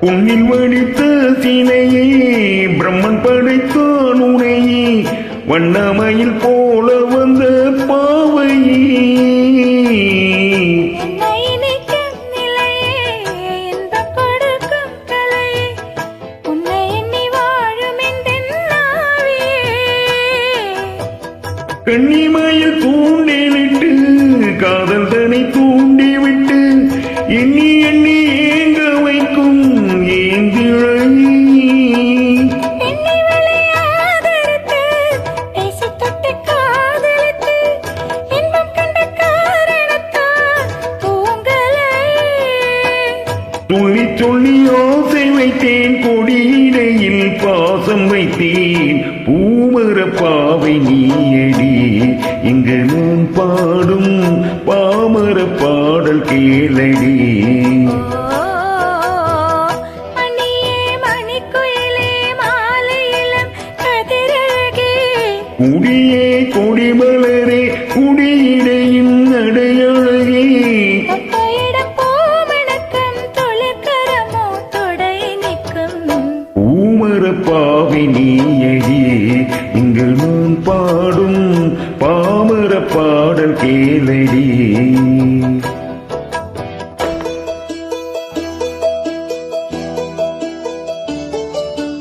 உன்னில் வடித்த சிலையே பிரம்மன் படைத்தான் உனையே வண்ணமயில் போல வந்த பாவையே. கண்ணிமயில் தூண்டிலிட்டு காதல் தனை தூண்டிவிட்டு எண்ணி எண்ணி துள்ளி துள்ளி வைத்தேன் கொடியிடையில் பாசம் வைத்தேன். பூமர பாவை நீயடி இங்கு நான் பாடும் பாமர பாடல் கேளடி. குடியே கொடிமலரே குடியிடையின் அடையழகே பாவை நீயடி நீங்கள் முன் பாடும் பாமர பாடல் கேளடி.